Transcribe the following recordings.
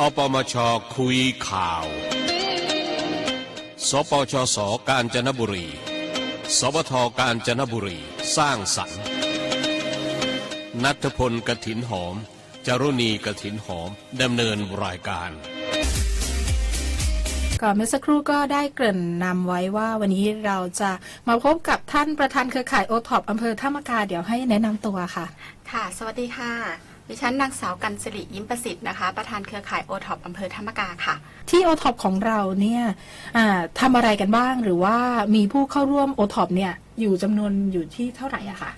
อปมชคุยข่าว สปชสกาญจนบุรีสบทกาญจนบุรี สร้างสรรค์ นัทพลกถินหอมจารุณีกถินหอม ดำเนินรายการก่อนเมื่อสักครู่ก็ได้เกริ่นนำไว้ว่าวันนี้เราจะมาพบกับท่านประธานเครือข่ายโอท็อปอำเภอท่ามกาเดี๋ยวให้แนะนำตัวค่ะ ค่ะ สวัสดีค่ะ ดิฉันนางสาวกันสิริยิ้มประสิทธิ์นะคะ ประธานเครือข่ายโอท็อปอำเภอธรรมกาค่ะ ที่โอท็อปของเราเนี่ยอ่าทำอะไรกันบ้างหรือว่ามีผู้เข้าร่วมโอท็อปเนี่ยอยู่จำนวนอยู่ที่เท่าไหร่อะคะ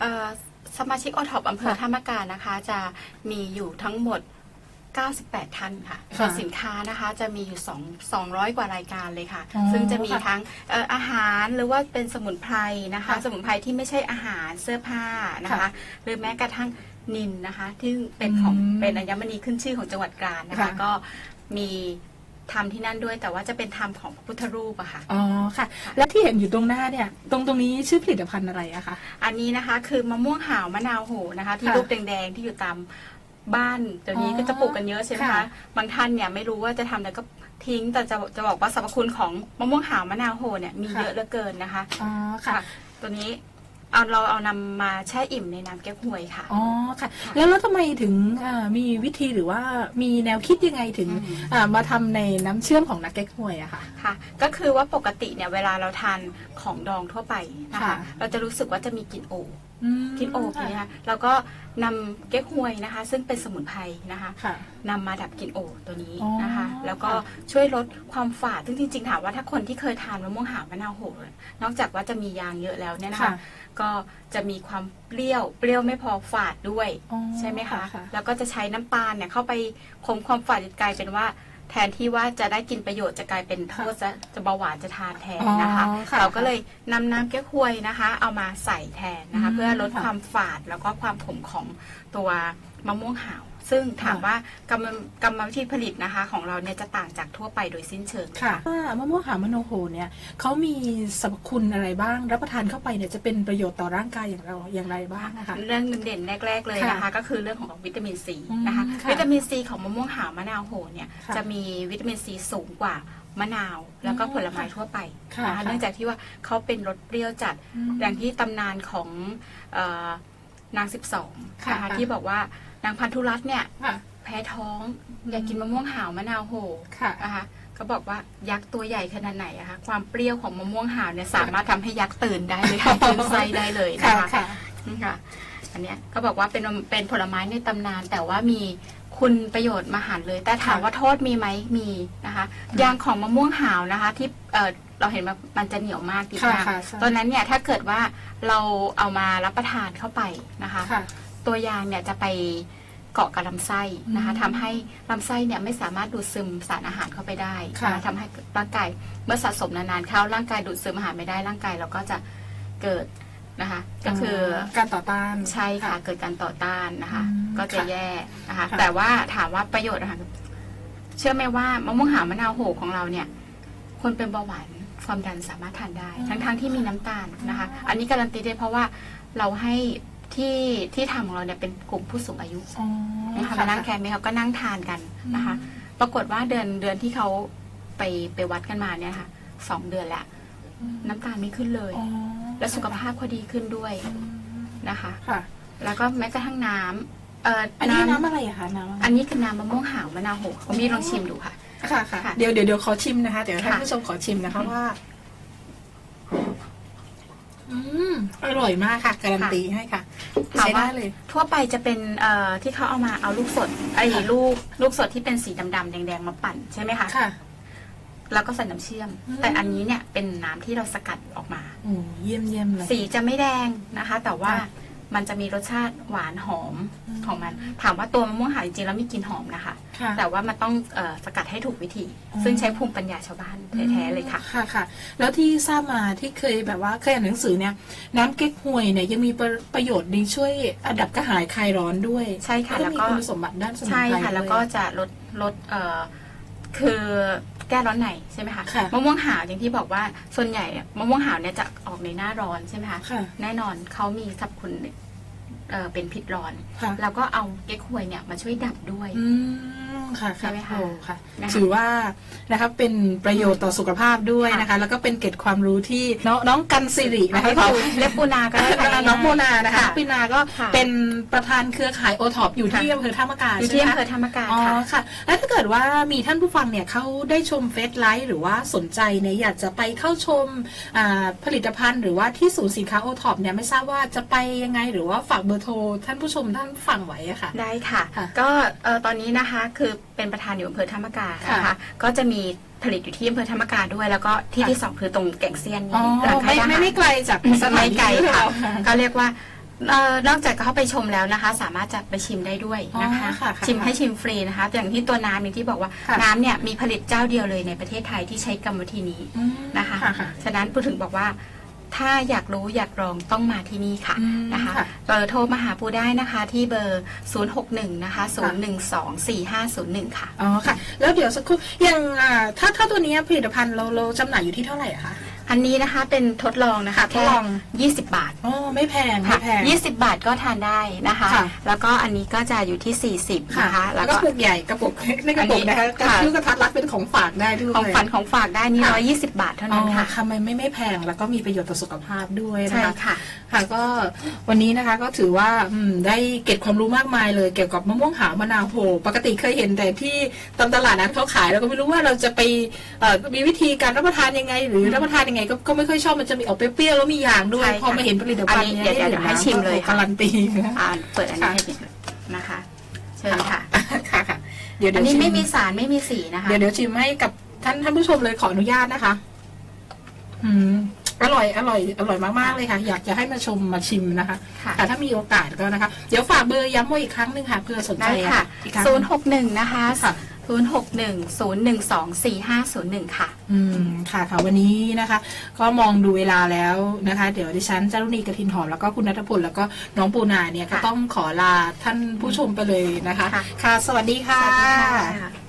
เอ่อสมาชิกโอท็อปอำเภอค่ะธรรมกานะคะ จะมีอยู่ทั้งหมด 98 ท่านค่ะค่ะส่วนสินค้านะคะจะมีอยู่ 2 200 กว่ารายการเลยค่ะอ๋อซึ่งจะมีค่ะทั้งเอ่ออาหารหรือว่าเป็นสมุนไพรนะคะค่ะสมุนไพรที่ไม่ใช่อาหารเสื้อผ้านะคะค่ะหรือแม้กระทั่ง นินนะคะที่เป็นของอืมเป็นอัญมณีขึ้นชื่อของจังหวัดกาญนะคะ ค่ะ ก็มีทำที่นั่นด้วยแต่ว่าจะเป็นทำของพระพุทธรูปอะค่ะ อ๋อค่ะค่ะและที่เห็นอยู่ตรงหน้าเนี่ย ตรงตรงนี้ชื่อผลิตภัณฑ์อะไรอะคะ อันนี้นะคะคือมะม่วงหาวมะนาวโหนะคะ ที่ค่ะรูปแดงๆที่อยู่ตามบ้านเดี๋ยวนี้อ๋อก็จะปลูกกันเยอะใช่ไหมค่ะคะบางท่านเนี่ยไม่รู้ว่าจะทำอะไรก็ทิ้งแต่จะจะบอกว่าสรรพคุณของมะม่วงหาวมะนาวโหเนี่ยมีค่ะ เยอะเหลือเกินนะคะอ๋อค่ะ ตัวนี้ เอาเราเอานำมาแช่อิ่มในน้ำแก้วหวยค่ะ อ๋อค่ะค่ะ แล้วแล้วทำไมถึงอ่ามีวิธีหรือว่ามีแนวคิดยังไงถึงอืม อ่ามาทำในน้ำเชื่อมของนักเก็กฮวยอะค่ะ ค่ะ ก็คือว่าปกติเนี่ยเวลาเราทานของดองทั่วไปนะคะ ค่ะ เราจะรู้สึกว่าจะมีกลิ่นโอ อืมกลิ่นโอนะคะแล้วก็นำเก๊กฮวยนะคะ ซึ่งเป็นสมุนไพรนะคะค่ะ นำมาดับกลิ่นโอตัวนี้อ๋อนะคะแล้วก็ค่ะ ช่วยลดความฝาดซึ่งจริงๆถามว่าถ้าคนที่เคยทานมะม่วงหาวมะนาวโหนอกจากว่าจะมียางเยอะแล้วเนี่ยนะคะค่ะก็จะมีความเปรี้ยว เปรี้ยวไม่พอฝาดด้วย อ๋อใช่ไหมคะค่ะแล้วก็จะใช้น้ำตาลเนี่ยเข้าไปคมความฝาดจนกลายเป็นว่า แทนที่ว่าจะได้กินประโยชน์จะกลายเป็นโทษจะจะเบาหวานจะทานแทนนะคะ อ๋อค่ะเราก็เลยนำน้ำแก้วฮวยนะคะ เอามาใส่แทนนะคะ อืมเพื่อลดค่ะ ความฝาดแล้วก็ความขมของตัวมะม่วงหาว ซึ่งถามค่ะว่ากรรมกรรมวิธีผลิตนะคะ ของเราเนี่ยจะต่างจากทั่วไปโดยสิ้นเชิงค่ะว่ามะม่วงหาวมะโนโหเนี่ยเขามีสรรพคุณอะไรบ้าง รับประทานเข้าไปเนี่ยจะเป็นประโยชน์ต่อร่างกายอย่างเราอย่างไรบ้างนะคะ เรื่องเด่นๆแรก ๆเลยนะคะค่ะก็คือเรื่องของวิตามินซีอืมนะคะค่ะวิตามินซีของมะม่วงหาวมะนาวโหเนี่ยค่ะจะมีวิตามินซีสูงกว่ามะนาวแล้วก็อืมผลไม้ทั่วไปค่ะนะคะค่ะเนื่องจากที่ว่าเขาเป็นรสเปรี้ยวจัดอย่างที่ตำนานของเออนางสิบสองค่ะนะคะค่ะที่บอกว่า นางพันธุรัตน์เนี่ย ค่ะ แพ้ท้องอืมอยากกินมะม่วงหาวมะนาวโหค่ะ นะคะก็บอกว่ายักษ์ตัวใหญ่ขนาดไหนอะคะความเปรี้ยวของมะม่วงหาวเนี่ยสามารถทำให้ยักษ์ตื่นได้เลยค่ะตื่นไส้ได้เลยค่ะนะคะ ค่ะ นี่ค่ะอันเนี้ยก็บอกว่าเป็นเป็นผลไม้ในตำนาน แต่ว่ามีคุณประโยชน์มหันต์เลย แต่ถามค่ะว่าโทษมีไหมมีนะคะยางของมะม่วงหาวนะคะ ที่เออเราเห็นว่ามันจะเหนียวมากดีค่ะมากค่ะใช่ ตอนนั้นเนี่ยถ้าเกิดว่าเราเอามารับประทานเข้าไปนะคะ ค่ะ ตัวยางเนี่ยจะไปเกาะกับลำไส้นะคะอืมทำให้ลำไส้เนี่ยไม่สามารถดูดซึมสารอาหารเข้าไปได้ค่ะนะคะทำให้ร่างกายเมื่อสะสมนานๆเข้าร่างกายดูดซึมอาหารไม่ได้ร่างกายเราก็จะเกิดนะคะ ก็คืออการต่อต้านใช่ค่ะ เกิดการต่อต้านนะคะอืมก็จะค่ะแย่นะคะค่ะแต่ว่าถามว่าประโยชน์นะคะเชื่อไหมว่ามะม่วงหาวมะนาวโหของเราเนี่ย คนเป็นเบาหวานความดันสามารถทานได้ ทั้งๆที่มีน้ำตาลนะคะ อันนี้การันตีได้เพราะว่าเราให้ ที่ที่ทำของเราเนี่ยเป็นกลุ่มผู้สูงอายุอ๋อนะคะมานั่งแคมป์เขาก็นั่งทานกันนะคะ ปรากฏว่าเดือนเดือนที่เขาไปไปวัดกันมาเนี่ยค่ะสองเดือนแล้วน้ำตาลไม่ขึ้นเลยอ๋อและสุขภาพก็ดีขึ้นด้วยนะคะค่ะแล้วก็แม้กระทั่งน้ำเอ่ออันนี้น้ำอะไรอะคะน้ำอะไรอันนี้คือน้ำมะม่วงหาวมะนาวโหคุณพี่ลองชิมดูค่ะค่ะค่ะค่ะเดี๋ยวเดี๋ยวเดี๋ยวขอชิมนะคะเดี๋ยวท่านค่ะผู้ชมขอชิมนะคะว่าอืมอร่อยมากค่ะ การันตีให้ค่ะ ถามใช้ว่าได้เลย ทั่วไปจะเป็นเอ่อที่เขาเอามาเอาลูกสดไอ้ค่ะ ลูกลูกสดที่เป็นสีดำๆแดงๆมาปั่นใช่ไหมคะค่ะ แล้วก็ใส่น้ำเชื่อม อืม แต่อันนี้เนี่ยเป็นน้ำที่เราสกัดออกมา โอ้เยี่ยมเยี่ยมเลย สีจะไม่แดงนะคะ แต่ว่าค่ะ มันจะมีรสชาติหวานหอมอืมของมัน ถามว่าตัวมะม่วงหาวจริงๆแล้วมีกลิ่นหอมนะคะ ค่ะแต่ว่ามันต้องเออสกัดให้ถูกวิธีอืมซึ่งใช้ภูมิปัญญาชาวบ้านแท้ๆเลยค่ะ ค่ะค่ะ แล้วที่ทราบมาที่เคยแบบว่าเคยอ่านหนังสือเนี่ย น้ำเก๊กฮวยเนี่ยยังมีประประโยชน์ในช่วยอัดับกระหายคลายร้อนด้วยใช่ค่ะแล้วก็มีแล้วก็ คุณสมบัติด้านสมุนใช่ไพรค่ะด้วยแล้วก็จะลดลดเอ่อ คือแก้ร้อนในใช่ไหมคะค่ะมะม่วงหาวอย่างที่บอกว่าส่วนใหญ่อะมะม่วงหาวเนี่ยจะออกในหน้าร้อนใช่ไหมคะค่ะแน่นอนเขามีสรรพคุณเอ่อเป็นพิษร้อน ค่ะ แล้วก็เอาเก๊กฮวยเนี่ยมาช่วยดับด้วย อืม ค่ะใช่ไหมคะโอ้ค่ะนะคะ ถือว่านะครับเป็นประโยชน์ต่อสุขภาพด้วยนะคะ แล้วก็เป็นเกร็ดความรู้ที่น้องน้องกันสิรินะคะเรียกขอปูเรียกปูนาก็ได้ค่ะ น้องโมนานะคะค่ะปีนาก็ค่ะเป็นประธานเครือข่ายโอท็อปอยู่ที่ค่ะ อำเภอท่ามะกาอยู่ใช่ที่ไหมอำเภคะอธรรมกายอ๋อค่ะ ค่ะ แล้วถ้าเกิดว่ามีท่านผู้ฟังเนี่ยเขาได้ชมเฟซไลฟ์หรือว่าสนใจเนี่ยอยากจะไปเข้าชมอ่าผลิตภัณฑ์หรือว่าที่ศูนย์สินค้าโอท็อปเนี่ยไม่ทราบว่าจะไปยังไงหรือว่าฝากเบอร์โทรท่านผู้ชมท่านฟังไว้อะค่ะ ได้ค่ะ ค่ะก็เอ่อตอนนี้นะคะคือเป็นประธานอยู่อำเภอธรรมกานะคะค่ะก็จะมีผลิตอยู่ที่อำเภอธรรมกาด้วย แล้วก็ที่ค่ะที่สองคือตรงแก่งเซียนอ๋อร้านไม่ขายอาหารไม่ไม่ไกลจากสถานไม่ที่ไกลค่ะของเราก็เรียกว่าเอ่อนอกจากเข้าไปชมแล้วนะคะ สามารถจะไปชิมได้ด้วยนะคะอ๋อค่ะค่ะชิมให้ชิมฟรีนะคะ อย่างที่ตัวน้ำอย่างที่บอกว่าค่ะน้ำเนี่ยมีผลิตเจ้าเดียวเลยในประเทศไทยที่ใช้กรรมวิธีนี้อืมนะคะค่ะค่ะฉะนั้นพูดถึงบอกว่า ถ้าอยากรู้อยากลองต้องมาที่นี่ค่ะอืมนะคะค่ะเบอร์โทรมาหาปูได้นะคะที่เบอร์ 061 นะคะ 0124501 ค่ะ อ๋อค่ะ แล้วเดี๋ยวสักครู่อย่างอ่าถ้าถ้าตัวเนี้ยผลิตภัณฑ์เราเราจำหน่ายอยู่ที่เท่าไหร่อะคะ อันนี้นะคะเป็นทดลองนะคะค่ะทดลอง แค่20 บาทอ๋อไม่แพงไม่ค่ะแพง 20 บาทก็ทานได้นะคะ ค่ะ แล้วก็อันนี้ก็จะอยู่ที่ 40 นะคะ แล้แล้ววก็ ก็ปุกใหญ่กระปุกในกระปุกนะคะกระค่ะ ชื่อกระทัดรัดเป็นของฝากได้ด้วย ของฝันของฝากได้นี่ค่ะร้อยยี่สิบาทเท่าอ๋นั้อนค่ะ ค่ะไม่ไม่ไม่แพงแล้วก็มีประโยชน์ต่อสุขภาพด้วยนะใช่คะ ค่ะ ค่ะก็วันนี้นะคะก็ถือว่าอืมได้เก็บความรู้มากมายเลยเกี่ยวกับมะม่วงหาวมะนาวโหปกติเคยเห็นแต่ที่ตามตลาดนัดเขาขายเราก็ไม่รู้ว่าเราจะไปเอ่อมีวิธีการรับประทานยังไง หรือรับประทานยังไงก็ก็ไม่ค่อยชอบมันจะมีออกเปรี้ยวๆแล้วมียางด้วย ใช่ค่ะพอมาเห็นผลิตภัณฑ์อันนี้นี้เดี๋ยวเดี๋ยวให้ชิมเลยค่ะ การันตีนะอ่าเปิดอันนี้ค่ะให้ดูนะคะ เชิญค่ะ ค่ะค่ะเดี๋ยวอัเดี๋ยวนนี้ชิไม่มีสารไม่มีสีนะคะ เดี๋ยวเดี๋ยวชิมให้กับท่านท่านผู้ชมเลยขออนุญาตนะคะ อืมอร่อยอร่อย อร่อยมากๆเลยค่ะ อยากจะให้มาชมมาชิมนะคะ ค่ะ แต่ถ้ามีโอกาสก็นะคะ เดี๋ยวฝากเบอร์ย้ำไว้อีกครั้งหนึ่งค่ะเพื่อสนใจได้ค่ะ อีกครั้งศูนย์หกหนึ่งนะคะ ค่ะ ศูนย์หกหนึ่งศูนย์หนึ่งสองสี่ห้าศูนย์หนึ่งค่ะ อืมค่ะค่ะวันนี้นะคะ ก็มองดูเวลาแล้วนะคะ เดี๋ยวดิฉันจารุณีกระทินหอมแล้วก็คุณนัทพลแล้วก็น้องปูนาเนี่ยก็ค่ะต้องขอลาท่านผู้ชมไปเลยนะคะ ค่ะ ค่ะ สวัสดีสค่ะวัสดีค่ะ